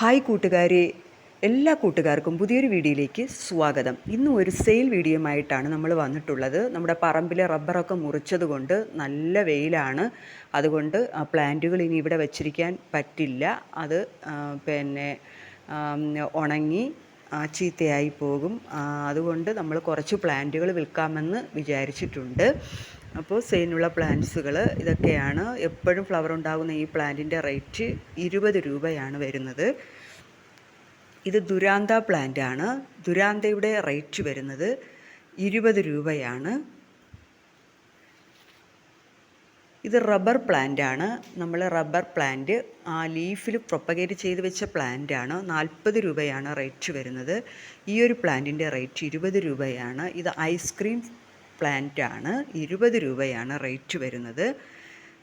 Hi കൂട്ടുകാരെ എല്ലാ കൂട്ടുകാർക്കും പുതിയൊരു വീഡിയോയിലേക്ക് സ്വാഗതം. ഇന്നും ഒരു സെയിൽ വീഡിയോയുമായിട്ടാണ് നമ്മൾ വന്നിട്ടുള്ളത്. നമ്മുടെ പറമ്പിലെ റബ്ബറൊക്കെ മുറിച്ചത് കൊണ്ട് നല്ല വെയിലാണ്. അതുകൊണ്ട് പ്ലാന്റുകൾ ഇനി ഇവിടെ വച്ചിരിക്കാൻ പറ്റില്ല. അത് പിന്നെ ഉണങ്ങി ചീത്തയായി പോകും. അതുകൊണ്ട് നമ്മൾ കുറച്ച് പ്ലാന്റുകൾ വിൽക്കാമെന്ന് വിചാരിച്ചിട്ടുണ്ട്. അപ്പോൾ സെയിനുള്ള പ്ലാന്റ്സുകൾ ഇതൊക്കെയാണ്. എപ്പോഴും ഫ്ലവർ ഉണ്ടാകുന്ന ഈ പ്ലാന്റിന്റെ റേറ്റ് ഇരുപത് രൂപയാണ് വരുന്നത്. ഇത് ദുരാന്ത പ്ലാന്റ് ആണ് ദുരാന്തയുടെ റേറ്റ് വരുന്നത് ഇരുപത് രൂപയാണ്. ഇത് റബ്ബർ പ്ലാന്റ് ആണ് നമ്മൾ റബ്ബർ പ്ലാന്റ് ആ ലീഫിൽ പ്രൊപ്പഗേറ്റ് ചെയ്ത് വെച്ച പ്ലാന്റ് ആണ് നാൽപ്പത് രൂപയാണ് റേറ്റ് വരുന്നത്. ഈ ഒരു പ്ലാന്റിന്റെ റേറ്റ് ഇരുപത് രൂപയാണ്. ഇത് ഐസ്ക്രീം പ്ലാന്റ് ആണ് ഇരുപത് രൂപയാണ് റേറ്റ് വരുന്നത്.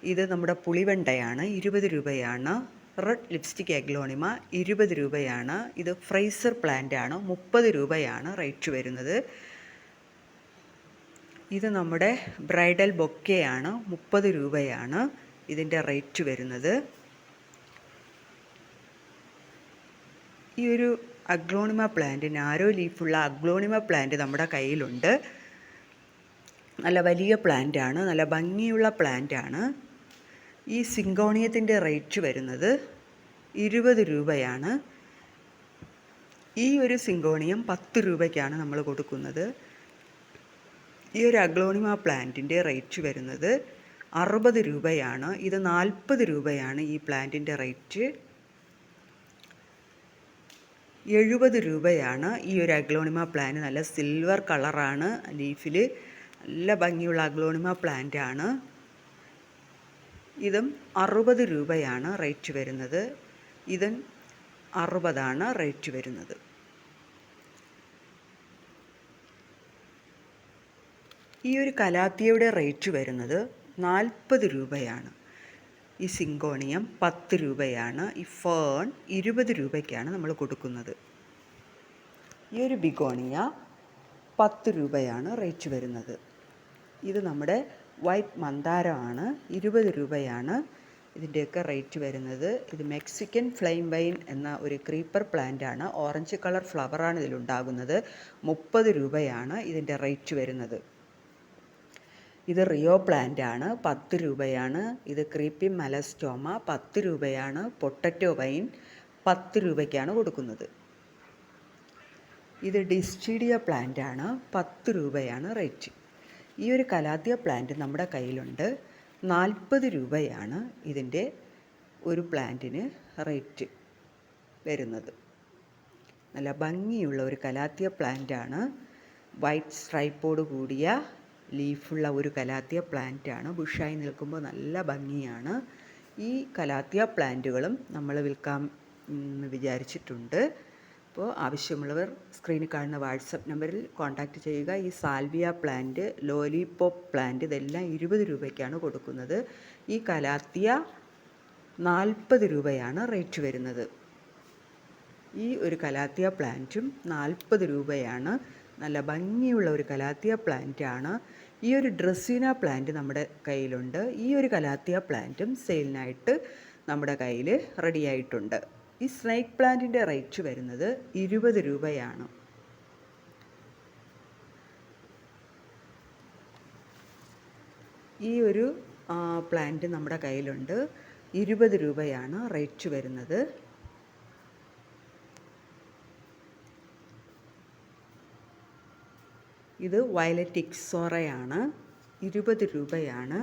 ഇത് നമ്മുടെ പുളിവെണ്ടയാണ്. ഇരുപത് രൂപയാണ്. റെഡ് ലിപ്സ്റ്റിക് എഗ്ലോണിമ ഇരുപത് രൂപയാണ്. ഇത് ഫ്രൈസർ പ്ലാന്റ് ആണ് മുപ്പത് രൂപയാണ് റേറ്റ് വരുന്നത്. ഇത് നമ്മുടെ ബ്രൈഡൽ ബൊക്കെയാണ്. മുപ്പത് രൂപയാണ് ഇതിന്റെ റേറ്റ് വരുന്നത്. ഈ ഒരു അഗ്ലോണിമ പ്ലാന്റ് നാരോ ലീഫുള്ള അഗ്ലോണിമ പ്ലാന്റ് നമ്മുടെ കയ്യിലുണ്ട്. നല്ല വലിയ പ്ലാന്റ് ആണ് നല്ല ഭംഗിയുള്ള പ്ലാന്റ് ആണ് ഈ സിങ്കോണിയത്തിന്റെ റേറ്റ് വരുന്നത് ഇരുപത് രൂപയാണ്. ഈ ഒരു സിങ്കോണിയം പത്ത് രൂപയ്ക്കാണ് നമ്മൾ കൊടുക്കുന്നത്. ഈ ഒരു അഗ്ലോണിമ പ്ലാന്റിന്റെ റേറ്റ് വരുന്നത് അറുപത് രൂപയാണ്. ഇത് നാൽപ്പത് രൂപയാണ് ഈ പ്ലാന്റിന്റെ റേറ്റ്. എഴുപത് രൂപയാണ് ഈ ഒരു അഗ്ലോണിമ പ്ലാന്റ്. നല്ല സിൽവർ കളറാണ് ലീഫിൽ നല്ല ഭംഗിയുള്ള അഗ്ലോണിമ പ്ലാന്റ് ആണ്. ഇതും അറുപത് രൂപയാണ് റേറ്റ് വരുന്നത്. ഇതും അറുപതാണ് റേറ്റ് വരുന്നത്. ഈ ഒരു കലാത്തിയയുടെ റേറ്റ് വരുന്നത് നാൽപ്പത് രൂപയാണ്. ഈ സിങ്കോണിയം പത്ത് രൂപയാണ്. ഈ ഫേൺ ഇരുപത് രൂപയ്ക്കാണ് നമ്മൾ കൊടുക്കുന്നത്. ഈ ഒരു ബിഗോണിയ പത്ത് രൂപയാണ് റേറ്റ് വരുന്നത്. ഇത് നമ്മുടെ വൈറ്റ് മന്ദാരമാണ്. ഇരുപത് രൂപയാണ് ഇതിന്റെയൊക്കെ റേറ്റ് വരുന്നത്. ഇത് മെക്സിക്കൻ ഫ്ലെയിം വൈൻ എന്ന ഒരു ക്രീപ്പർ പ്ലാന്റ് ആണ് ഓറഞ്ച് കളർ ഫ്ലവറാണ് ഇതിലുണ്ടാകുന്നത്. മുപ്പത് രൂപയാണ് ഇതിന്റെ റേറ്റ് വരുന്നത്. ഇത് റിയോ പ്ലാന്റ് ആണ് പത്ത് രൂപയാണ്. ഇത് ക്രീപ്പി മലസ്റ്റോമ. പത്ത് രൂപയാണ് പൊട്ടറ്റോ വൈൻ. പത്ത് രൂപയ്ക്കാണ് കൊടുക്കുന്നത്. ഇത് ഡിസ്റ്റീഡിയ പ്ലാന്റ് ആണ് പത്ത് രൂപയാണ് റേറ്റ്. ഈ ഒരു കലാത്തിയ പ്ലാന്റ് നമ്മുടെ കയ്യിലുണ്ട്. നാൽപ്പത് രൂപയാണ് ഇതിന്റെ ഒരു പ്ലാന്റിന് റേറ്റ് വരുന്നത്. നല്ല ഭംഗിയുള്ള ഒരു കലാത്തിയ പ്ലാന്റാണ് വൈറ്റ് സ്ട്രൈപ്പോട് കൂടിയ ലീഫുള്ള ഒരു കലാത്തിയ പ്ലാന്റാണ് ബുഷായി നിൽക്കുമ്പോൾ നല്ല ഭംഗിയാണ്. ഈ കലാത്തിയ പ്ലാന്റുകളും നമ്മൾ വിൽക്കാം വിചാരിച്ചിട്ടുണ്ട്. അപ്പോൾ ആവശ്യമുള്ളവർ സ്ക്രീനിൽ കാണുന്ന വാട്സപ്പ് നമ്പറിൽ കോൺടാക്റ്റ് ചെയ്യുക. ഈ സാൽവിയ പ്ലാന്റ് ലോലിപോപ്പ് പ്ലാന്റ് ഇതെല്ലാം ഇരുപത് രൂപയ്ക്കാണ് കൊടുക്കുന്നത്. ഈ കലാത്തിയ നാൽപ്പത് രൂപയാണ് റേറ്റ് വരുന്നത്. ഈ ഒരു കലാത്തിയ പ്ലാന്റും നാൽപ്പത് രൂപയാണ്. നല്ല ഭംഗിയുള്ള ഒരു കലാത്തിയ പ്ലാന്റാണ് ഈ ഒരു ഡ്രസ്സീന പ്ലാന്റ് നമ്മുടെ കയ്യിലുണ്ട്. ഈ ഒരു കലാത്തിയ പ്ലാന്റും സെയിലിനായിട്ട് നമ്മുടെ കയ്യിൽ റെഡിയായിട്ടുണ്ട് ഈ സ്നേക്ക് പ്ലാന്റിന്റെ റേറ്റ് വരുന്നത് ഇരുപത് രൂപയാണ്. ഈ ഒരു പ്ലാന്റ് നമ്മുടെ കയ്യിലുണ്ട്. ഇരുപത് രൂപയാണ് റേറ്റ് വരുന്നത്. ഇത് വയലറ്റ് ഇക്സോറയാണ് ഇരുപത് രൂപയാണ്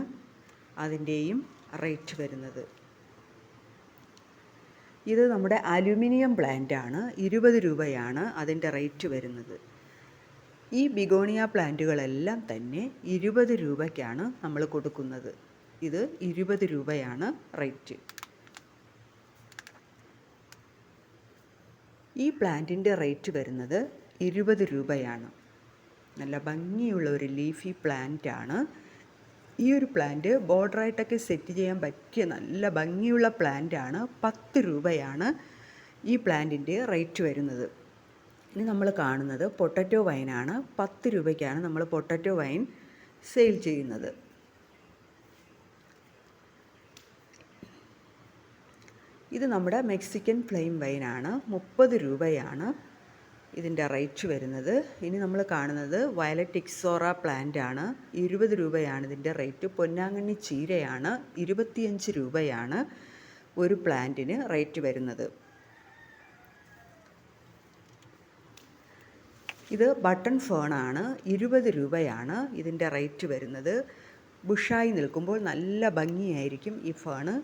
അതിന്റെയും റേറ്റ് വരുന്നത്. ഇത് നമ്മുടെ അലുമിനിയം പ്ലാന്റ് ആണ് ഇരുപത് രൂപയാണ് അതിന്റെ റേറ്റ് വരുന്നത്. ഈ ബിഗോണിയ പ്ലാന്റുകളെല്ലാം തന്നെ ഇരുപത് രൂപയ്ക്കാണ് നമ്മൾ കൊടുക്കുന്നത്. ഇത് ഇരുപത് രൂപയാണ് റേറ്റ്. ഈ പ്ലാന്റിന്റെ റേറ്റ് വരുന്നത് ഇരുപത് രൂപയാണ്. നല്ല ഭംഗിയുള്ള ഒരു ലീഫി പ്ലാന്റ് ആണ് ഈ ഒരു പ്ലാന്റ് ബോർഡറായിട്ടൊക്കെ സെറ്റ് ചെയ്യാൻ പറ്റിയ നല്ല ഭംഗിയുള്ള പ്ലാന്റ് ആണ് പത്ത് രൂപയാണ് ഈ പ്ലാന്റിന്റെ റേറ്റ് വരുന്നത്. ഇനി നമ്മൾ കാണുന്നത് പൊട്ടറ്റോ വൈനാണ് പത്ത് രൂപയ്ക്കാണ് നമ്മൾ പൊട്ടറ്റോ വൈൻ സെയിൽ ചെയ്യുന്നത്. ഇത് നമ്മുടെ മെക്സിക്കൻ ഫ്ലെയിം വൈനാണ് മുപ്പത് രൂപയാണ്. ഇതിന്റെ റേറ്റ് വരുന്നത്. ഇനി നമ്മൾ കാണുന്നത് വയലറ്റ് ഇക്സോറ പ്ലാന്റ് ആണ്. ഇരുപത് രൂപയാണ് ഇതിന്റെ റേറ്റ്. പൊന്നാങ്കണ്ണി ചീരയാണ് ഇരുപത്തിയഞ്ച് രൂപയാണ് ഒരു പ്ലാന്റിന് റേറ്റ് വരുന്നത്. ഇത് ബട്ടൺ ഫേണാണ് ഇരുപത് രൂപയാണ് ഇതിന്റെ റേറ്റ് വരുന്നത്. ബുഷായി നിൽക്കുമ്പോൾ നല്ല ഭംഗിയായിരിക്കും ഈ ഫേണ്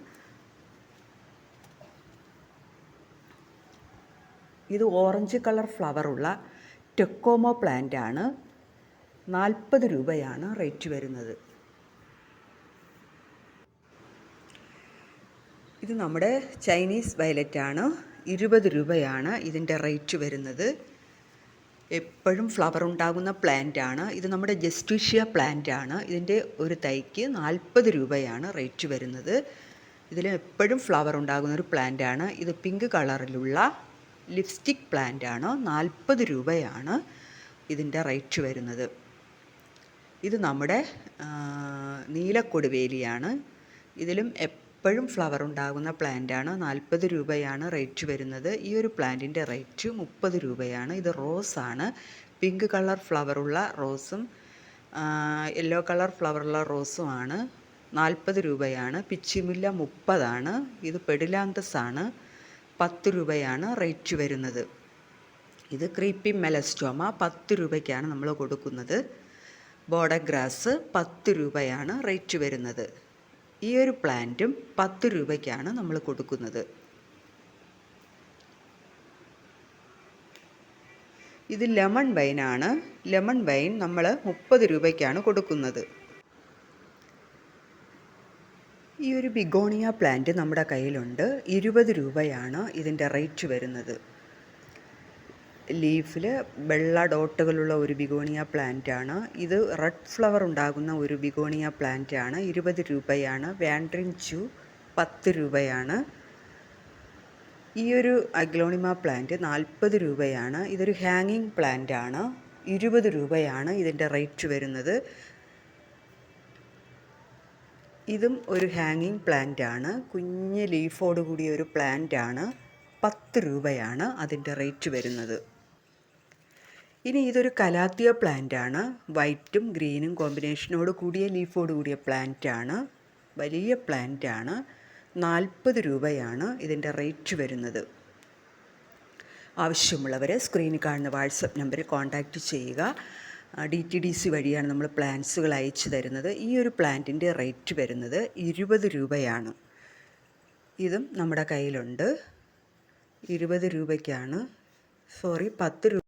ഇത് ഓറഞ്ച് കളർ ഫ്ലവറുള്ള ടെക്കോമോ പ്ലാന്റ് ആണ് നാൽപ്പത് രൂപയാണ് റേറ്റ് വരുന്നത്. ഇത് നമ്മുടെ ചൈനീസ് വയലറ്റ് ആണ് ഇരുപത് രൂപയാണ് ഇതിന്റെ റേറ്റ് വരുന്നത്. എപ്പോഴും ഫ്ലവർ ഉണ്ടാകുന്ന പ്ലാന്റ് ആണ് ഇത് നമ്മുടെ ജസ്റ്റിഷ്യ പ്ലാന്റ് ആണ് ഇതിന്റെ ഒരു തൈക്ക് നാൽപ്പത് രൂപയാണ് റേറ്റ് വരുന്നത്. ഇതിൽ എപ്പോഴും ഫ്ലവർ ഉണ്ടാകുന്ന ഒരു പ്ലാന്റ് ആണ് ഇത് പിങ്ക് കളറിലുള്ള ലിപ്സ്റ്റിക് പ്ലാന്റ് നാൽപ്പത് രൂപയാണ് ഇതിന്റെ റേറ്റ് വരുന്നത്. ഇത് നമ്മുടെ നീലക്കൊടുവേലിയാണ്. ഇതിലും എപ്പോഴും ഫ്ലവർ ഉണ്ടാകുന്ന പ്ലാന്റാണ്. നാൽപ്പത് രൂപയാണ് റേറ്റ് വരുന്നത്. ഈ ഒരു പ്ലാന്റിന്റെ റേറ്റ് മുപ്പത് രൂപയാണ്. ഇത് റോസാണ്. പിങ്ക് കളർ ഫ്ലവറുള്ള റോസും യെല്ലോ കളർ ഫ്ലവറുള്ള റോസുമാണ്. നാൽപ്പത് രൂപയാണ്. പിച്ചിമുല്ല മുപ്പതാണ്. ഇത് പെഡിലാന്തസ് ആണ് പത്ത് രൂപയാണ് റേറ്റ് വരുന്നത്. ഇത് ക്രീപ്പി മെലസ്റ്റോമ പത്ത് രൂപയ്ക്കാണ് നമ്മൾ കൊടുക്കുന്നത്. ബോഡഗ്രാസ് പത്ത് രൂപയാണ് റേറ്റ് വരുന്നത്. ഈ ഒരു പ്ലാന്റും പത്ത് രൂപയ്ക്കാണ് നമ്മൾ കൊടുക്കുന്നത്. ഇത് ലെമൺ വൈനാണ് ലെമൺ വൈൻ നമ്മൾ മുപ്പത് രൂപയ്ക്കാണ് കൊടുക്കുന്നത്. ഈ ഒരു ബിഗോണിയ പ്ലാന്റ് നമ്മുടെ കയ്യിലുണ്ട്. ഇരുപത് രൂപയാണ് ഇതിന്റെ റേറ്റ് വരുന്നത്. ലീഫിൽ വെള്ള ഡോട്ടുകളുള്ള ഒരു ബിഗോണിയ പ്ലാന്റാണ്. ഇത് റെഡ് ഫ്ലവർ ഉണ്ടാകുന്ന ഒരു ബിഗോണിയ പ്ലാന്റാണ്. ഇരുപത് രൂപയാണ്. വാൻഡ്രിൻ ചു പത്ത് രൂപയാണ്. ഈ ഒരു അഗ്ലോണിമ പ്ലാന്റ് നാൽപ്പത് രൂപയാണ്. ഇതൊരു ഹാങ്ങിങ് പ്ലാന്റാണ്. ഇരുപത് രൂപയാണ് ഇതിന്റെ റേറ്റ് വരുന്നത്. ഇതും ഒരു ഹാങ്ങിങ് പ്ലാന്റ് ആണ് കുഞ്ഞ് ലീഫോട് കൂടിയ ഒരു പ്ലാന്റ് ആണ് പത്ത് രൂപയാണ് അതിന്റെ റേറ്റ് വരുന്നത്. ഇനി ഇതൊരു കലാത്തിയ പ്ലാന്റ് ആണ് വൈറ്റും ഗ്രീനും കോമ്പിനേഷനോട് കൂടിയ ലീഫോട് കൂടിയ പ്ലാന്റ് ആണ് വലിയ പ്ലാന്റ് ആണ് നാൽപ്പത് രൂപയാണ് ഇതിന്റെ റേറ്റ് വരുന്നത്. ആവശ്യമുള്ളവരെ സ്ക്രീനിൽ കാണുന്ന വാട്സപ്പ് നമ്പറിൽ കോൺടാക്റ്റ് ചെയ്യുക. ഡി ടി ഡി സി വഴിയാണ് നമ്മൾ പ്ലാന്റ്സുകൾ അയച്ചു തരുന്നത്. ഈ ഒരു പ്ലാന്റിന്റെ റേറ്റ് വരുന്നത് ഇരുപത് രൂപയാണ്. ഇതും നമ്മുടെ കയ്യിലുണ്ട്. ഇരുപത് രൂപയ്ക്കാണ്. സോറി പത്ത് രൂപ